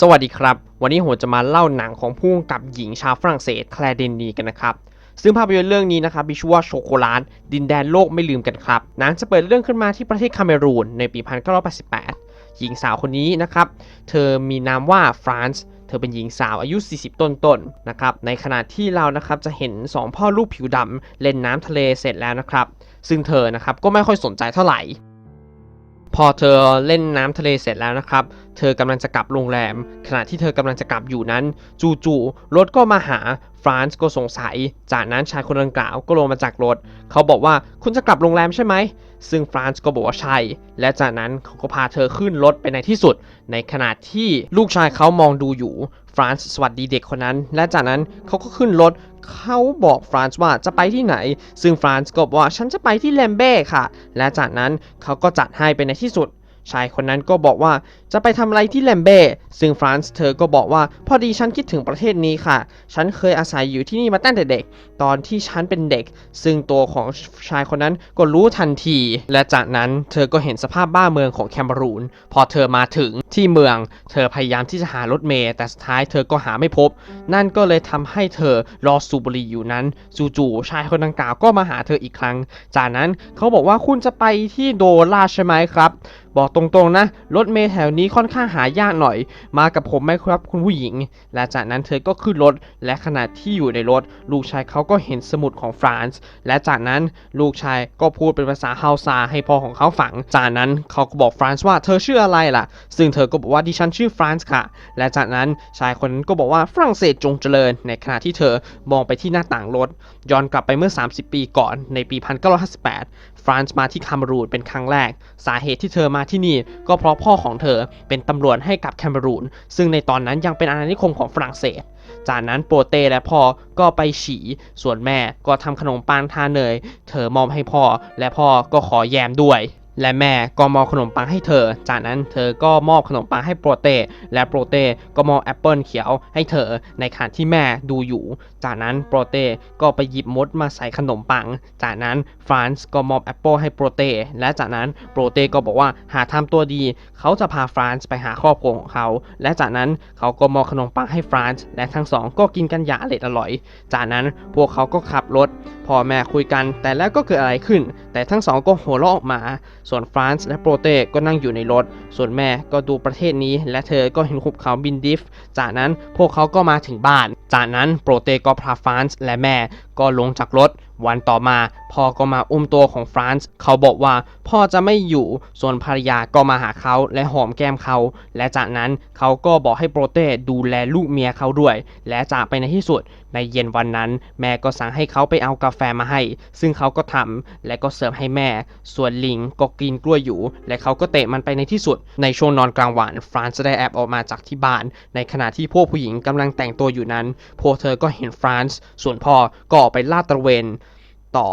สวัสดีครับ วันนี้ผมจะมาเล่าหนังของผู้กำกับหญิงชาวฝรั่งเศสแคลเดนนีกันนะครับ ซึ่งภาพยนตร์เรื่องนี้นะครับมีชื่อว่าโชโคลานดินแดนโลกไม่ลืมกันครับ หนังจะเปิดเรื่องขึ้นมาที่ประเทศคาเมรูนในปี 1988 หญิงสาวคนนี้นะครับ เธอมีนามว่าฟรานซ์เธอเป็นหญิงสาวอายุ 40 ต้นๆนนะครับ ในขณะที่เรานะครับจะเห็น 2 พ่อลูกผิวดำเล่นน้ำทะเลเสร็จแล้วนะครับ ซึ่งเธอนะครับก็ไม่ค่อยสนใจเท่าไหร่ พอเธอเล่นน้ำทะเลเสร็จแล้วนะครับ เธอกำลังจะกลับโรงแรม ขณะที่เธอกำลังจะกลับอยู่นั้น จู่ๆรถก็มาหาฟรานซ์ก็สงสัย จากนั้นชายคนดังกล่าวก็ลงมาจากรถ เขาบอกว่าคุณจะกลับโรงแรมใช่ไหม ซึ่งฟรานซ์ก็บอกว่าใช่ และจากนั้นเขาก็พาเธอขึ้นรถไปในที่สุด ในขณะที่ลูกชายเขามองดูอยู่ฟรานซ์สวัสดีเด็กคนนั้น และจากนั้นเขาก็ขึ้นรถ เขาบอกฟรานซ์ว่าจะไปที่ไหน ซึ่งฟรานซ์ก็บอกว่าฉันจะไปที่แลมเบ้ค่ะ และจากนั้นเขาก็จัดให้ไปในที่สุด ชายคนนั้นก็บอกว่าจะไปทำอะไรที่แลมเบ้ซึ่งฟรานซ์เธอก็บอกว่าพอดีฉันคิดถึงประเทศนี้ค่ะ ฉันเคยอาศัยอยู่ที่นี่มาตั้งแต่เด็ก ตอนที่ฉันเป็นเด็ก ซึ่งตัวของชายคนนั้นก็รู้ทันที และจากนั้นเธอก็เห็นสภาพบ้านเมืองของแคมบรูน พอเธอมาถึงที่เมือง เธอพยายามที่จะหารถเมล์แต่สุดท้ายเธอก็หาไม่พบ นั่นก็เลยทำให้เธอรอสูบบุหรี่อยู่นั้นจู่ๆชายคนดังกล่าวก็มาหาเธออีกครั้ง จากนั้นเขาบอกว่าคุณจะไปที่โดราใช่ไหมครับ บอกตรงๆนะ รถเมล์แถวนี้ค่อนข้างหายากหน่อย มากับผมไหมครับคุณผู้หญิง และจากนั้นเธอก็ขึ้นรถ และขณะที่อยู่ในรถ ลูกชายเขาก็เห็นสมุดของฟรานซ์ และจากนั้นลูกชายก็พูดเป็นภาษาฮาซาให้พ่อของเขาฟัง จากนั้นเขาก็บอกฟรานซ์ว่าเธอชื่ออะไรล่ะ ซึ่งเธอก็บอกว่าดิฉันชื่อฟรานซ์ค่ะ และจากนั้นชายคนนั้นก็บอกว่าฝรั่งเศสจงเจริญ ในขณะที่เธอมองไปที่หน้าต่างรถ ย้อนกลับไปเมื่อ 30 ปีก่อนในปี 1958 ฟรานซ์มาที่คาเมรูนเป็นครั้งแรก สาเหตุที่เธอมาที่นี่ก็เพราะพ่อของเธอเป็นตำรวจให้กับแคเบรูน ซึ่งในตอนนั้นยังเป็นอาณานิคมของฝรั่งเศส จากนั้นโปรเตและพ่อก็ไปฉี่ส่วนแม่ก็ทำขนมปังทาเนย เธอมอบให้พ่อและพ่อก็ขอแยมด้วย และแม่ก็มอบขนมปังให้เธอ จากนั้นเธอก็มอบขนมปังให้โปรเต และโปรเตก็มอบแอปเปิลเขียวให้เธอในขณะที่แม่ดูอยู่ จากนั้นโปรเตก็ไปหยิบมดมาใส่ขนมปัง จากนั้นฟรานซ์ก็มอบแอปเปิลให้โปรเต และจากนั้นโปรเตก็บอกว่าหาทำตัวดี เขาจะพาฟรานซ์ไปหาครอบครัวของเขา และจากนั้นเขาก็มอบขนมปังให้ฟรานซ์และทั้งสองก็กินกันอย่างอร่อยอร่อย จากนั้นพวกเขาก็ขับรถพ่อแม่คุยกัน แต่แล้วก็เกิดอะไรขึ้น แต่ทั้งสองก็หัวเราะออกมาส่วนฟรานซ์และโปรเตก็นั่งอยู่ในรถ ส่วนแม่ก็ดูประเทศนี้ และเธอก็เห็นหุบเขาบินดิฟ จากนั้นพวกเขาก็มาถึงบ้าน จากนั้นโปรเตก็พาฟรานซ์และแม่ ก็ลงจากรถ วันต่อมาพ่อก็มาอุ้มตัวของฟรานซ์เขาบอกว่าพ่อจะไม่อยู่ส่วนภรรยาก็มาหาเขาและหอมแก้มเขา และจากนั้นเขาก็บอกให้โปรเตดูแลลูกเมียเขาด้วย และจากไปในที่สุด ในเย็นวันนั้น แม่ก็สั่งให้เขาไปเอากาแฟมาให้ ซึ่งเขาก็ทำและก็เสิร์ฟให้แม่ ส่วนลิงก็กินกล้วยอยู่ และเขาก็เตะมันไปในที่สุด ในช่วงนอนกลางวันฟรานซ์ได้แอบออกมาจากที่บ้าน ในขณะที่พวกผู้หญิงกำลังแต่งตัวอยู่นั้นพวกเธอก็เห็นฟรานซ์ส่วนพ่อก็ออกไปลาดตระเวน ต่อ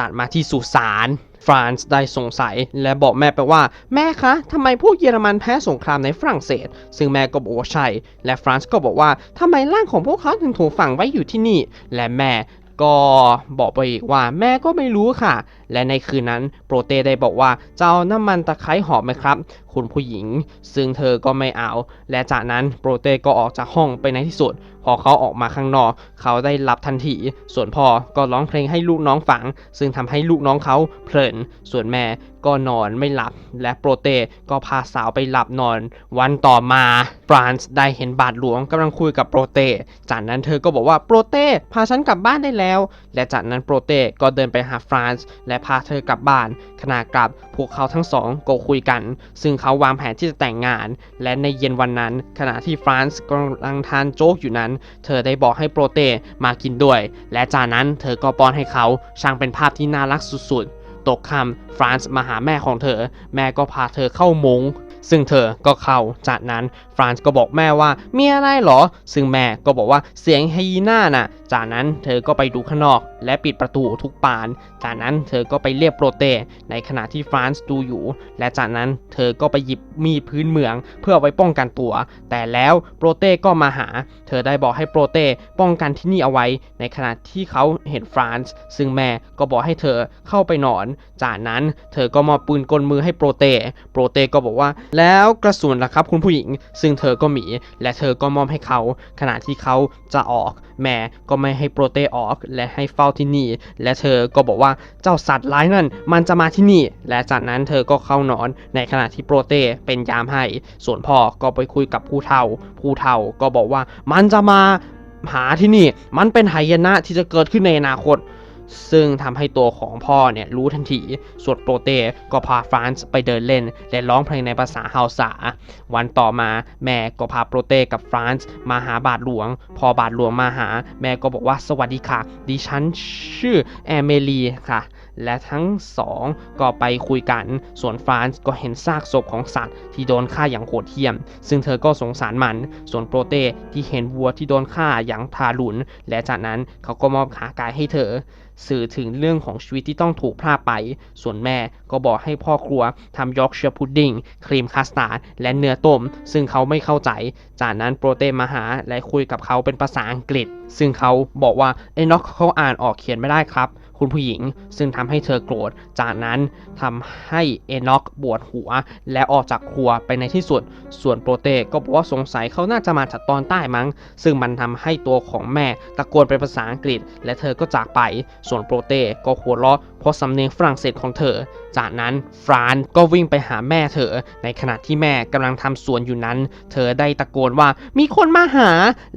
ตัดมาที่สุสานฟรานซ์ได้สงสัยและบอกแม่ไปว่า แม่คะทำไมพวกเยอรมันแพ้สงครามในฝรั่งเศส ซึ่งแม่ก็บอกว่าใช่ และฟรานซ์ก็บอกว่าทำไมร่างของพวกเขาถึงถูกฝังไว้อยู่ที่นี่ และแม่ก็บอกไปอีกว่าแม่ก็ไม่รู้ค่ะและในคืนนั้นโปรเตได้บอกว่าจะเอาน้ำมันตะไคร้หอมไหมครับ คุณผู้หญิง ซึ่งเธอก็ไม่เอา และจากนั้นโปรเตก็ออกจากห้องไปในที่สุด พอเขาออกมาข้างนอก เขาได้หลับทันที ส่วนพ่อก็ร้องเพลงให้ลูกน้องฟัง ซึ่งทำให้ลูกน้องเขาเพลิน ส่วนแม่ก็นอนไม่หลับ และโปรเตก็พาสาวไปหลับนอน วันต่อมาฟรานซ์ได้เห็นบาทหลวงกำลังคุยกับโปรเต จากนั้นเธอก็บอกว่าโปรเตพาฉันกลับบ้านได้แล้ว และจากนั้นโปรเตก็เดินไปหาฟรานซ์และพาเธอกลับบ้าน ขณะกลับพวกเขาทั้งสองก็คุยกัน ซึ่งเขาวางแผนที่จะแต่งงาน และในเย็นวันนั้น ขณะที่ฟรานซ์กำลังทานโจ๊กอยู่นั้น เธอได้บอกให้โปรเตมากินด้วย และจากนั้นเธอก็ป้อนให้เขาช่างเป็นภาพที่น่ารักสุดๆ ตกค่ำฟรานซ์มาหาแม่ของเธอ แม่ก็พาเธอเข้ามุง้งซึ่งเธอก็เข้า จากนั้นฟรานซ์ก็บอกแม่ว่ามีอะไรเหรอ ซึ่งแม่ก็บอกว่าเสียงไฮยีน่าน่ะจากนั้นเธอก็ไปดูข้างนอกและปิดประตูทุกบาน จากนั้นเธอก็ไปเรียกโปรเตในขณะที่ฟรานซ์ดูอยู่ และจากนั้นเธอก็ไปหยิบมีดพื้นเมือง เพื่อไว้ป้องกันตัว แต่แล้วโปรเตก็มาหา เธอได้บอกให้โปรเตป้องกันที่นี่เอาไว้ ในขณะที่เขาเห็นฟรานซ์ซึ่งแม่ก็บอกให้เธอเข้าไปนอน จากนั้นเธอก็มอบปืนกลมือให้โปรเตโปรเตก็บอกว่า แล้วกระสุนล่ะครับคุณผู้หญิง ซึ่งเธอก็มีและเธอก็มอบให้เขา ขณะที่เขาจะออก แม่ก็ไม่ให้โปรเตออกและให้เฝ้าที่นี่ และเธอก็บอกว่าเจ้าสัตว์ร้ายนั่น มันจะมาที่นี่ และจากนั้นเธอก็เข้านอนในขณะที่โปรเตเป็นยามให้ ส่วนพ่อก็ไปคุยกับผู้เฒ่า ผู้เฒ่าก็บอกว่ามันจะมาหาที่นี่ มันเป็นหายนะที่จะเกิดขึ้นในอนาคต ซึ่งทำให้ตัวของพ่อเนี่ยรู้ทันทีส่วนโปรเตก็พาฟรานซ์ไปเดินเล่น และร้องเพลงในภาษาเฮาซาวันต่อมาแม่ก็พาโปรเตกับฟรานซ์มาหาบาทหลวง พอบาทหลวงมาหา แม่ก็บอกว่าสวัสดีค่ะ ดิฉันชื่อแอเมลีค่ะ และทั้งสองก็ไปคุยกัน ส่วนฟรานซ์ก็เห็นซากศพของสัตว์ที่โดนฆ่าอย่างโหดเหี้ยม ซึ่งเธอก็สงสารมัน ส่วนโปรเตที่เห็นวัวที่โดนฆ่าอย่างทารุณ และจากนั้นเขาก็มอบขากายให้เธอ สื่อถึงเรื่องของชีวิตที่ต้องถูกพรากไป ส่วนแม่ก็บอกให้พ่อครัวทำยอร์กเชียร์พุดดิ้งครีมคัสตาร์ดและเนื้อต้ม ซึ่งเขาไม่เข้าใจ จากนั้นโปรเตมาหาและคุยกับเขาเป็นภาษาอังกฤษ ซึ่งเขาบอกว่าเอน็อกเขาอ่านออกเขียนไม่ได้ครับ คุณผู้หญิง ซึ่งทำให้เธอโกรธ จากนั้นทำให้เอน็อกปวดหัว และออกจากครัวไปในที่สุด ส่วนโปรเตก็บอกว่าสงสัยเขาน่าจะมาจากตอนใต้มั้ง ซึ่งมันทำให้ตัวของแม่ตะโกนเป็นภาษาอังกฤษ และเธอก็จากไป ส่วนโปรเตก็หัวเราะเพราะสำเนียงฝรั่งเศสของเธอ จากนั้นฟรานก็วิ่งไปหาแม่เธอ ในขณะที่แม่กำลังทำสวนอยู่นั้น เธอได้ตะโกนว่ามีคนมาหา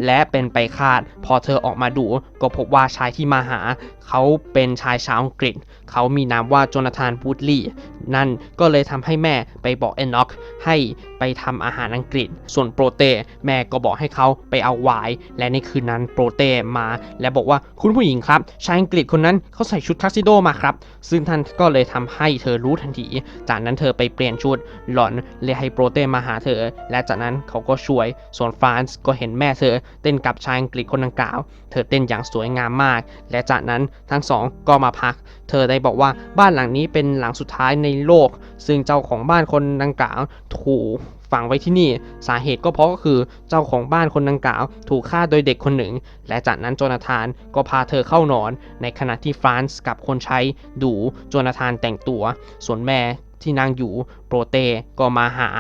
และเป็นไปคาด พอเธอออกมาดูก็พบว่าชายที่มาหา เขาเป็นชายชาวอังกฤษ เขามีนามว่าโจนาธานบูดลีย์นั่นก็เลยทำให้แม่ไปบอกเอน็อกให้ไปทำอาหารอังกฤษ ส่วนโปรเตแม่ก็บอกให้เขาไปเอาไวน์และในคืนนั้นโปรเตมา และบอกว่าคุณผู้หญิงครับชายอังกฤษคนนั้นเขาใส่ชุดทักซิโดมาครับ ซึ่งท่านก็เลยทำให้เธอรู้ทันที จากนั้นเธอไปเปลี่ยนชุดหล่อนเลยให้โปรเตมาหาเธอ และจากนั้นเขาก็ช่วย ส่วนฟรานซ์ก็เห็นแม่เธอเต้นกับชายอังกฤษคนดังกล่าว เธอเต้นอย่างสวยงามมาก และจากนั้นทั้งสองก็มาพัก เธอได้บอกว่าบ้านหลังนี้เป็นหลังสุดท้ายในโลก ซึ่งเจ้าของบ้านคนดังกล่าวถูกฝังไว้ที่นี่สาเหตุก็เพราะก็คือเจ้าของบ้านคนดังกล่าว ถูกฆ่าโดยเด็กคนหนึ่ง และจากนั้นโจนาธานก็พาเธอเข้านอน ในขณะที่ฟรานซ์กับคนใช้ดูโจนาธานแต่งตัว ส่วนแม่ที่นั่งอยู่โปรเตก็มาหา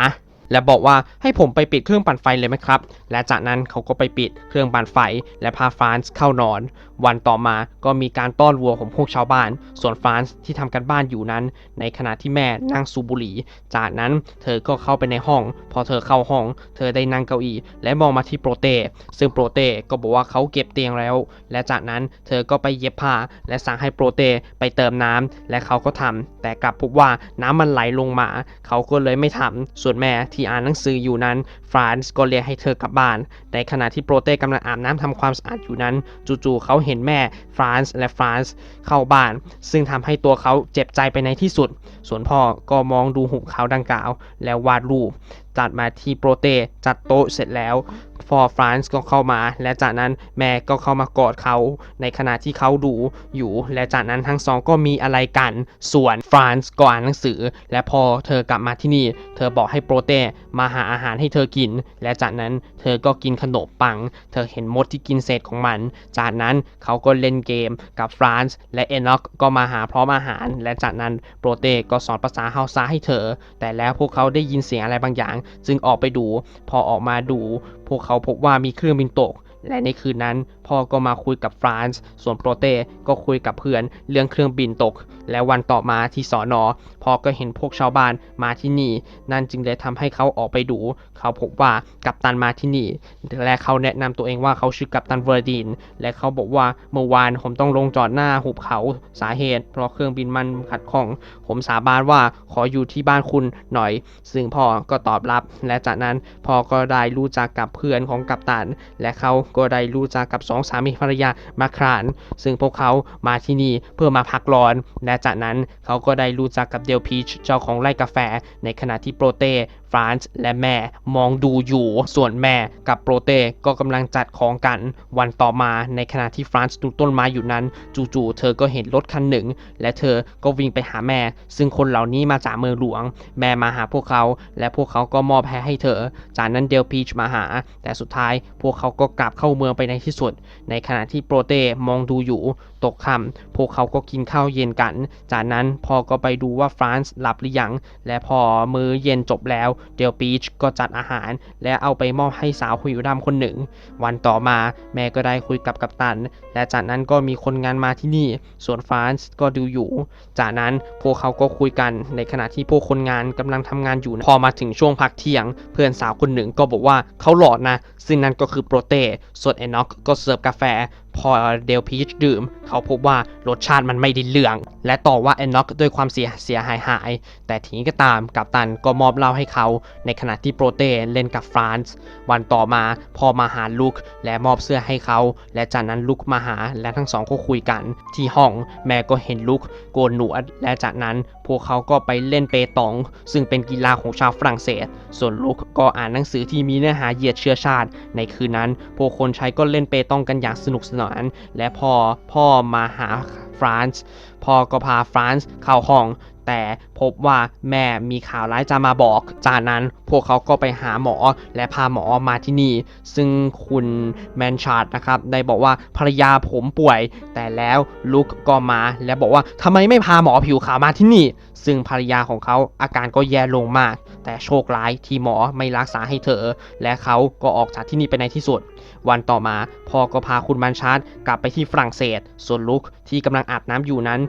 และบอกว่าให้ผมไปปิดเครื่องปั่นไฟเลยไหมครับ และจากนั้นเขาก็ไปปิดเครื่องปั่นไฟ และพาฟรานซ์เข้านอน วันต่อมาก็มีการต้อนวัวของพวกชาวบ้าน ส่วนฟรานซ์ที่ทำกันบ้านอยู่นั้น ในขณะที่แม่นั่งสูบบุหรี่ จากนั้นเธอก็เข้าไปในห้อง พอเธอเข้าห้อง เธอได้นั่งเก้าอี้และมองมาที่โปรเตซึ่งโปรเตก็บอกว่าเขาเก็บเตียงแล้ว และจากนั้นเธอก็ไปเย็บผ้า และสั่งให้โปรเตไปเติมน้ำและเขาก็ทำแต่กลับพบว่าน้ำมันไหลลงมา เขาก็เลยไม่ทำส่วนแม่ที่อ่านหนังสืออยู่นั้นฟรานซ์ก็เรียกให้เธอกลับบ้าน ในขณะที่โปรเต้กำลังอาบน้ำทำความสะอาดอยู่นั้น จู่ๆเขาเห็นแม่ฟรานซ์และฟรานซ์เข้าบ้าน ซึ่งทำให้ตัวเขาเจ็บใจไปในที่สุด ส่วนพ่อก็มองดูหุบเขาดังกล่าว แล้ววาดรูป จัดมาที่โปรเต้จัดโต๊ะเสร็จแล้ว พอฟรานซ์ก็เข้ามา และจากนั้นแม่ก็เข้ามากอดเขา ในขณะที่เขาดูอยู่ และจากนั้นทั้งสองก็มีอะไรกัน ส่วนฟรานซ์ก็อ่านหนังสือ และพอเธอกลับมาที่นี่ เธอบอกให้โปรเต้มาหาอาหารให้เธอกิน และจากนั้นเธอก็กินขนมปัง เธอเห็นมดที่กินเศษของมัน จากนั้นเขาก็เล่นเกมกับฟรานซ์และเอน็อกก็มาหาพร้อมอาหาร และจากนั้นโปรเต้ก็สอนภาษาเฮาซาให้เธอ แต่แล้วพวกเขาได้ยินเสียงอะไรบางอย่าง จึงออกไปดู พอออกมาดู พวกเขาพบว่ามีเครื่องบินตก และในคืนนั้น พ่อก็มาคุยกับฟรานซ์ส่วนโปรเต้ก็คุยกับเพื่อนเรื่องเครื่องบินตก และวันต่อมาที่สอนอพ่อก็เห็นพวกชาวบ้านมาที่นี่ นั่นจึงเลยทำให้เขาออกไปดู เขาพบว่ากัปตันมาที่นี่ และเขาแนะนำตัวเองว่าเขาชื่อกัปตันเวอร์ดิน และเขาบอกว่าเมื่อวานผมต้องลงจอดหน้าหุบเขาสาเหตุ เพราะเครื่องบินมันขัดข้อง ผมสาบานว่าขออยู่ที่บ้านคุณหน่อย ซึ่งพ่อก็ตอบรับ และจากนั้นพ่อก็ได้รู้จักกับเพื่อนของกัปตัน และเขาก็ได้รู้จักกับสองสามีภรรยามาคราน ซึ่งพวกเขามาที่นี่เพื่อมาพักร้อน และจากนั้นเขาก็ได้รู้จักกับเดลพีชเจ้าของไร่กาแฟ ในขณะที่โปรเตฟรานซ์และแม่มองดูอยู่ ส่วนแม่กับโปรเตก็กำลังจัดของกัน วันต่อมาในขณะที่ฟรานซ์ดูต้นไม้อยู่นั้น จู่ๆเธอก็เห็นรถคันหนึ่ง และเธอก็วิ่งไปหาแม่ ซึ่งคนเหล่านี้มาจากเมืองหลวง แม่มาหาพวกเขา และพวกเขาก็มอบแพ้ให้เธอ จากนั้นเดลพีชมาหา แต่สุดท้ายพวกเขาก็กลับเข้าเมืองไปในที่สุด ในขณะที่โปรเตมองดูอยู่ตกค่ำพวกเขาก็กินข้าวเย็นกัน จากนั้นพ่อก็ไปดูว่าฟรานซ์หลับหรือยัง และพอมื้อเย็นจบแล้วเดลปีชก็จัดอาหาร และเอาไปมอบให้สาวผิวดำคนหนึ่ง วันต่อมาแม่ก็ได้คุยกับกัปตัน และจากนั้นก็มีคนงานมาที่นี่ ส่วนฟรานซ์ก็ดูอยู่ จากนั้นพวกเขาก็คุยกันในขณะที่พวกคนงานกำลังทำงานอยู่ พอมาถึงช่วงพักเที่ยง เพื่อนสาวคนหนึ่งก็บอกว่าเขาหลอดนะ ซึ่งนั่นก็คือโปรเตส่วนเอน็อกก็เสิร์ฟกาแฟพอเดลพีชดื่ม เขาพบว่ารสชาติมันไม่ด้เรื่อง และต่อว่าเอน็อกด้วยความเสียเสียหายหาย แต่ทีนี้ก็ตามกัปตันก็มอบเหล้าให้เขา ในขณะที่โปรเตเล่นกับฟรานซ์วันต่อมาพอมาหาลุกและมอบเสื้อให้เขา และจากนั้นลุกมาหาและทั้งสองก็คุยกัน ที่ห้องแม่ก็เห็นลุกโกนหนวดและจากนั้น พวกเขาก็ไปเล่นเปตอง ซึ่งเป็นกีฬาของชาวฝรั่งเศส ส่วนลูกก็อ่านหนังสือที่มีเนื้อหาเหยียดเชื้อชาติ ในคืนนั้น พวกคนใช้ก็เล่นเปตองกันอย่างสนุกสนาน และพอพ่อมาหาฟรานซ์พ่อก็พาฟรานซ์เข้าห้อง แต่พบว่าแม่มีข่าวร้ายจะมาบอก จากนั้นพวกเขาก็ไปหาหมอและพาหมอมาที่นี่ ซึ่งคุณแมนชาร์ดนะครับได้บอกว่าภรรยาผมป่วย แต่แล้วลุกก็มาและบอกว่าทำไมไม่พาหมอผิวขาวมาที่นี่ ซึ่งภรรยาของเขาอาการก็แย่ลงมาก แต่โชคร้ายที่หมอไม่รักษาให้เธอ และเขาก็ออกจากที่นี่ไปในที่สุด วันต่อมาพ่อก็พาคุณบันชาร์ดกลับไปที่ฝรั่งเศส ส่วนลุกที่กำลังอาบน้ำอยู่นั้น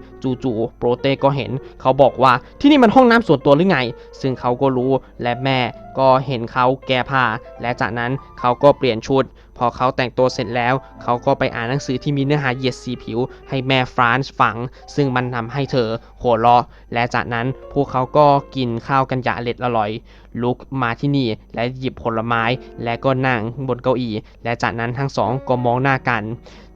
จู่ๆโปรเตก็เห็น เขาบอกว่าที่นี่มันห้องน้ำส่วนตัวหรือไง ซึ่งเขาก็รู้และแม่ก็เห็นเขาแก้ผ้า และจากนั้นเขาก็เปลี่ยนชุด พอเขาแต่งตัวเสร็จแล้ว เขาก็ไปอ่านหนังสือที่มีเนื้อหาเหยียดสีผิว ให้แม่ฟรานซ์ฟัง ซึ่งมันทำให้เธอหัวเราะและจากนั้นพวกเขาก็กินข้าวกันอย่างอร็ดอร่อย ลุกมาที่นี่ และหยิบผลไม้ และก็นั่งบนเก้าอี้ และจากนั้นทั้งสองก็มองหน้ากัน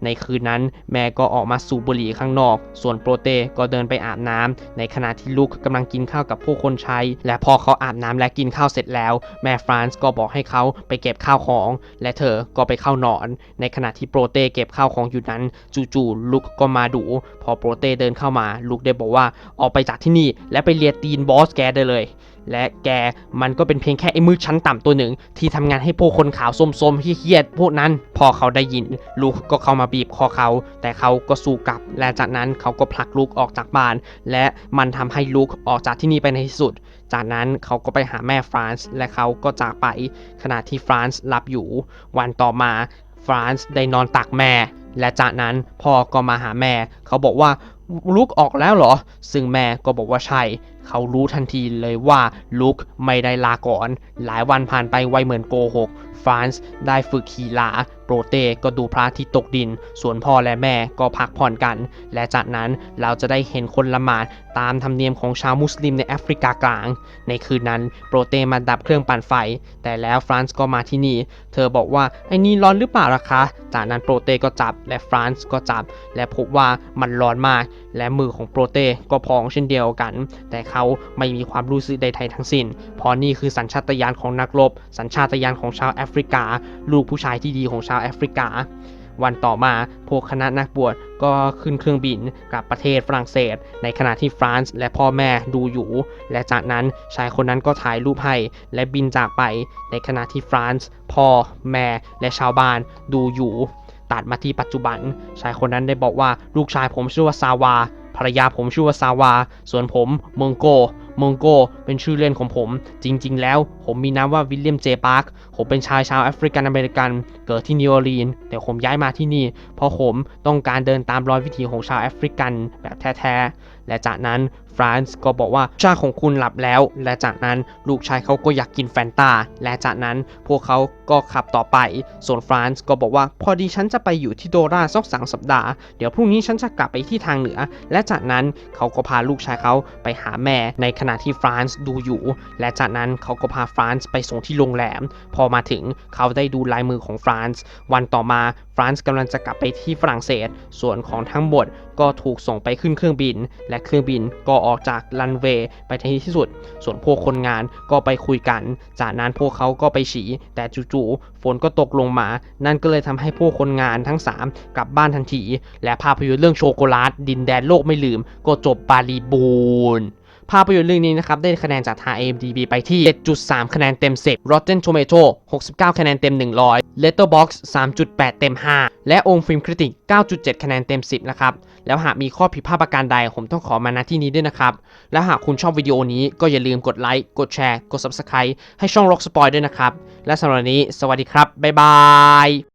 ในคืนนั้นแม่ก็ออกมาสูบบุหรี่ข้างนอก ส่วนโปรเตก็เดินไปอาบน้ำในขณะที่ลุกกำลังกินข้าวกับผู้คนใช้ และพอเขาอาบน้ำและกินข้าวเสร็จแล้ว แม่ฟรานซ์ก็บอกให้เขาไปเก็บข้าวของ และเธอก็ไปเข้านอน ในขณะที่โปรเตเก็บข้าวของอยู่นั้น จู่ๆลุกก็มาดู พอโปรเตเดินเข้ามาลุกได้บอกว่าออกไปจากที่นี่ และไปเลียตีนบอสแกได้เลย และแกมันก็เป็นเพียงแค่ไอ้มือชั้นต่ำตัวหนึ่ง ที่ทำงานให้พวกคนขาวส้มๆเฮี้ยๆพวกนั้น พอเขาได้ยิน ลูกก็เข้ามาบีบคอเขา แต่เขาก็สู้กลับ และจากนั้นเขาก็ผลักลูกออกจากบ้าน และมันทำให้ลูกออกจากที่นี่ไปในที่สุด จากนั้นเขาก็ไปหาแม่ฟรานซ์และเขาก็จากไปขณะที่ฟรานซ์หลับอยู่ วันต่อมาฟรานซ์ได้นอนตักแม่ และจากนั้นพ่อก็มาหาแม่ เขาบอกว่าลุกออกแล้วเหรอ ซึ่งแม่ก็บอกว่าใช่ เขารู้ทันทีเลยว่าลุกไม่ได้ลาก่อน หลายวันผ่านไปไวเหมือนโกหก ฟรานซ์ได้ฝึกขี่ลา โปรเตก็ดูพระอาทิตย์ตกดิน ส่วนพ่อและแม่ก็พักผ่อนกัน และจากนั้นเราจะได้เห็นคนละหมาดตามธรรมเนียมของชาวมุสลิมในแอฟริกากลาง ในคืนนั้นโปรเตมาดับเครื่องปั่นไฟ แต่แล้วฟรานซ์ก็มาที่นี่ เธอบอกว่าไอ้นี่ร้อนหรือเปล่าล่ะคะ จากนั้นโปรเตก็จับและฟรานซ์ก็จับ และพบว่ามันร้อนมาก และมือของโปรเตก็พองเช่นเดียวกัน แต่เขาไม่มีความรู้สึกใดๆทั้งสิ้น เพราะนี่คือสัญชาตญาณของนักรบ สัญชาตญาณของชาวแอฟริกา ลูกผู้ชายที่ดีของชาวแอฟริกา วันต่อมาพวกคณะนักบวชก็ขึ้นเครื่องบินกลับประเทศฝรั่งเศส ในขณะที่ฟรานซ์และพ่อแม่ดูอยู่ และจากนั้นชายคนนั้นก็ถ่ายรูปให้และบินจากไป ในขณะที่ฟรานซ์พ่อ แม่ และชาวบ้านดูอยู่ ตัดมาที่ปัจจุบัน ชายคนนั้นได้บอกว่าลูกชายผมชื่อว่าซาวา ภรรยาผมชื่อว่าซาวา ส่วนผมมงโกมงโกเป็นชื่อเล่นของผม จริง ๆ แล้วผมมีนามว่าวิลเลียมเจปาร์คผมเป็นชายชาวแอฟริกันอเมริกัน เกิดที่นิวออร์ลีนส์แต่ผมย้ายมาที่นี่ เพราะผมต้องการเดินตามรอยวิถีของชาวแอฟริกันแบบแท้ๆ และจากนั้นฟรานซ์ก็บอกว่าชาของคุณหลับแล้ว และจากนั้นลูกชายเขาก็อยากกินแฟนตา และจากนั้นพวกเขาก็ขับต่อไป ส่วนฟรานซ์ก็บอกว่าพอดีฉันจะไปอยู่ที่โดราสักสองสัปดาห์ เดี๋ยวพรุ่งนี้ฉันจะกลับไปที่ทางเหนือ และจากนั้นเขาก็พาลูกชายเขาไปหาแม่ ในขณะที่ฟรานซ์ดูอยู่ และจากนั้นเขาก็พาฟรานซ์ไปส่งที่โรงแรม พอมาถึงเขาได้ดูลายมือของฟรานซ์ วันต่อมาฟรานซ์กำลังจะกลับไปที่ฝรั่งเศส ส่วนของทั้งหมดก็ถูกส่งไปขึ้นเครื่องบิน และและเครื่องบินก็ออกจากลันเวย์ไปทันที่สุด ส่วนพวกคนงานก็ไปคุยกัน จากนั้นพวกเขาก็ไปฉี่แต่จู่ๆฝนก็ตกลงมา นั่นก็เลยทำให้พวกคนงานทั้ง 3 กลับบ้านทันที และภาพยนตร์เรื่องโชโกลาตดินแดนโลกไม่ลืม ก็จบบาลีบูน ภาพยนตร์เรื่องนี้นะครับได้คะแนนจากทาง IMDb ไปที่ 7.3 คะแนนเต็ม 10 Rotten Tomato 69 คะแนนเต็ม 100 Letterboxd 3.8 เต็ม 5 และองค์ฟิล์มคริติก 9.7 คะแนนเต็ม 10 นะครับ แล้วหากมีข้อผิดพลาดประการใดผมต้องขอมาณที่นี้ด้วยนะครับ และหากคุณชอบวิดีโอนี้ก็อย่าลืมกดไลค์ กดแชร์ กด Subscribe ให้ช่อง Rock Spoil ด้วยนะครับ และสำหรับนี้ สวัสดีครับ บ๊ายบาย